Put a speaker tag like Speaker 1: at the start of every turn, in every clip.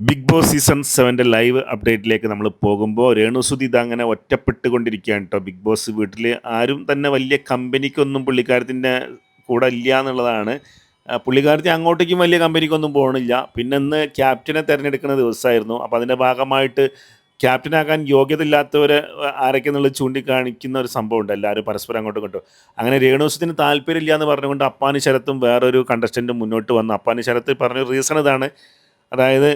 Speaker 1: Big boss season സെവന്റെ live അപ്ഡേറ്റിലേക്ക് നമ്മൾ പോകുമ്പോൾ രേണുസുതി ഇതങ്ങനെ ഒറ്റപ്പെട്ടുകൊണ്ടിരിക്കുകയാണ് കേട്ടോ ബിഗ് ബോസ് വീട്ടിൽ ആരും തന്നെ വലിയ കമ്പനിക്കൊന്നും പുള്ളിക്കാരത്തിന്റെ കൂടെ ഇല്ല എന്നുള്ളതാണ് പുള്ളിക്കാരത്തി അങ്ങോട്ടേക്കും വലിയ കമ്പനിക്കൊന്നും പോകണില്ല. പിന്നെ ഇന്ന് ക്യാപ്റ്റനെ തിരഞ്ഞെടുക്കുന്ന ദിവസമായിരുന്നു. അപ്പോൾ അതിന്റെ ഭാഗമായിട്ട് ക്യാപ്റ്റനാകാൻ യോഗ്യത ഇല്ലാത്തവരെ ആരൊക്കെ എന്നുള്ളത് ചൂണ്ടിക്കാണിക്കുന്ന ഒരു സംഭവം ഉണ്ട് എല്ലാവരും പരസ്പരം അങ്ങോട്ടും ഇങ്ങോട്ടും. അങ്ങനെ രേണുസുദിന് താല്പര്യമില്ല എന്ന് പറഞ്ഞുകൊണ്ട് അപ്പാനി ശരത്തും വേറൊരു കണ്ടസ്റ്റന്റും മുന്നോട്ട് വന്നു. അപ്പാനി ശരത്ത് പറഞ്ഞ റീസൺ ഇതാണ്. അതായത്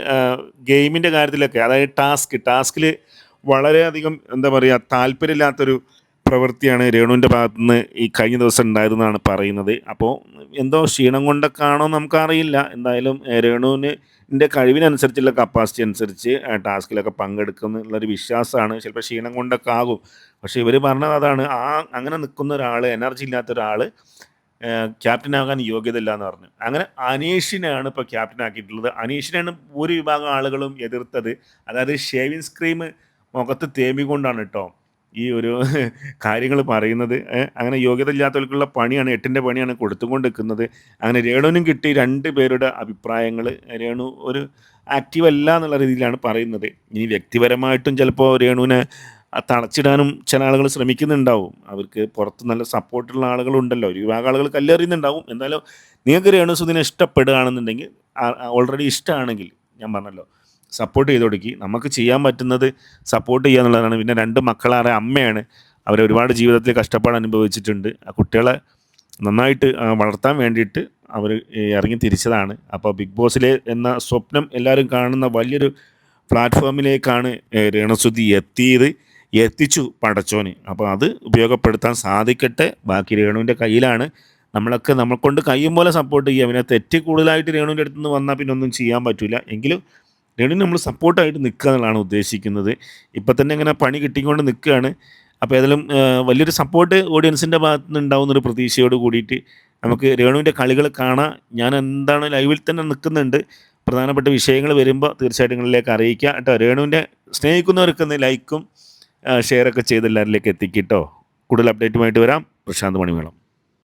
Speaker 1: ഗെയിമിന്റെ കാര്യത്തിലൊക്കെ അതായത് ടാസ്ക് ടാസ്കിൽ വളരെയധികം എന്താ പറയുക താല്പര്യമില്ലാത്തൊരു പ്രവൃത്തിയാണ് രേണുവിന്റെ ഭാഗത്തുനിന്ന് ഈ കഴിഞ്ഞ ദിവസം ഉണ്ടായതെന്നാണ് പറയുന്നത്. അപ്പോൾ എന്തോ ക്ഷീണം കൊണ്ടൊക്കെ ആണോ നമുക്കറിയില്ല. എന്തായാലും രേണുവിന്റെ കഴിവിനനുസരിച്ചുള്ള കപ്പാസിറ്റി അനുസരിച്ച് ടാസ്കിലൊക്കെ പങ്കെടുക്കുന്നുള്ളൊരു വിശ്വാസമാണ്. ചിലപ്പോൾ ക്ഷീണം കൊണ്ടൊക്കെ ആകും. പക്ഷേ ഇവർ പറഞ്ഞത് അതാണ്. ആ അങ്ങനെ നിൽക്കുന്ന ഒരാൾ എനർജി ഇല്ലാത്ത ഒരാൾ ക്യാപ്റ്റനാകാൻ യോഗ്യത ഇല്ല എന്ന് പറഞ്ഞു. അങ്ങനെ അനീഷിനെയാണ് ഇപ്പോൾ ക്യാപ്റ്റനാക്കിയിട്ടുള്ളത്. അനീഷിനെയാണ് ഒരു വിഭാഗം ആളുകളും എതിർത്തത്. അതായത് ഷേവിങ് സ്ക്രീം മുഖത്ത് തേമ്പിക്കൊണ്ടാണ് കേട്ടോ ഈ ഒരു കാര്യങ്ങൾ പറയുന്നത്. അങ്ങനെ യോഗ്യത ഇല്ലാത്തവർക്കുള്ള പണിയാണ് എട്ടിന്റെ പണിയാണ് കൊടുത്തുകൊണ്ട് നിൽക്കുന്നത് അങ്ങനെ രേണുവിനും കിട്ടി രണ്ട് പേരുടെ അഭിപ്രായങ്ങൾ. രേണു ഒരു ആക്റ്റീവ് അല്ല എന്നുള്ള രീതിയിലാണ് പറയുന്നത്. ഇനി വ്യക്തിപരമായിട്ടും ചിലപ്പോൾ രേണുവിനെ തളച്ചിടാനും ചില ആളുകൾ ശ്രമിക്കുന്നുണ്ടാവും. അവർക്ക് പുറത്ത് നല്ല സപ്പോർട്ടുള്ള ആളുകളുണ്ടല്ലോ. ഒരു വിഭാഗം ആളുകൾ കല്ലെറിയുന്നുണ്ടാവും. എന്തായാലും നിങ്ങൾക്ക് രേണുസുദിനെ ഇഷ്ടപ്പെടുകയാണെന്നുണ്ടെങ്കിൽ ഓൾറെഡി ഇഷ്ടമാണെങ്കിൽ ഞാൻ പറഞ്ഞല്ലോ സപ്പോർട്ട് ചെയ്ത് കൊടുക്കി. നമുക്ക് ചെയ്യാൻ പറ്റുന്നത് സപ്പോർട്ട് ചെയ്യുക എന്നുള്ളതാണ്. പിന്നെ രണ്ട് മക്കളാറെ അമ്മയാണ്. അവർ ഒരുപാട് ജീവിതത്തിൽ കഷ്ടപ്പാട് അനുഭവിച്ചിട്ടുണ്ട്. ആ കുട്ടികളെ നന്നായിട്ട് വളർത്താൻ വേണ്ടിയിട്ട് അവർ ഇറങ്ങി തിരിച്ചതാണ്. അപ്പോൾ ബിഗ് ബോസിലെ എന്ന സ്വപ്നം എല്ലാവരും കാണുന്ന വലിയൊരു പ്ലാറ്റ്ഫോമിലേക്കാണ് രേണസുദ്ധി എത്തിയത്. എത്തിച്ചു പടച്ചോന്. അപ്പോൾ അത് ഉപയോഗപ്പെടുത്താൻ സാധിക്കട്ടെ. ബാക്കി രേണുവിന്റെ കയ്യിലാണ്. നമ്മളൊക്കെ നമ്മൾ കൊണ്ട് കഴിയും പോലെ സപ്പോർട്ട് ചെയ്യാം പിന്നെ തെറ്റ് കൂടുതലായിട്ട് രേണുവിന്റെ അടുത്ത് നിന്ന് വന്നാൽ പിന്നെ ഒന്നും ചെയ്യാൻ പറ്റില്ല എങ്കിലും രേണുവിന് നമ്മൾ സപ്പോർട്ടായിട്ട് നിൽക്കുക എന്നുള്ളതാണ് ഉദ്ദേശിക്കുന്നത്. ഇപ്പം തന്നെ ഇങ്ങനെ പണി കിട്ടിക്കൊണ്ട് നിൽക്കുകയാണ്. അപ്പോൾ ഏതായാലും വലിയൊരു സപ്പോർട്ട് ഓഡിയൻസിന്റെ ഭാഗത്ത് നിന്ന് ഉണ്ടാവുന്നൊരു പ്രതീക്ഷയോട് കൂടിയിട്ട് നമുക്ക് രേണുവിന്റെ കളികൾ കാണാം. ഞാൻ എന്താണ് ലൈവിൽ തന്നെ നിൽക്കുന്നുണ്ട്. പ്രധാനപ്പെട്ട വിഷയങ്ങൾ വരുമ്പോൾ തീർച്ചയായിട്ടും നിങ്ങളിലേക്ക് അറിയിക്കുക കേട്ടോ രേണുവിന്റെ സ്നേഹിക്കുന്നവർക്കൊന്ന് ലൈക്കും ഷെയറൊക്കെ ചെയ്ത് എല്ലാവരിലേക്ക് എത്തിക്കിട്ടോ കൂടുതൽ അപ്ഡേറ്റുമായിട്ട് വരാം. പ്രശാന്ത് മണിമേളം.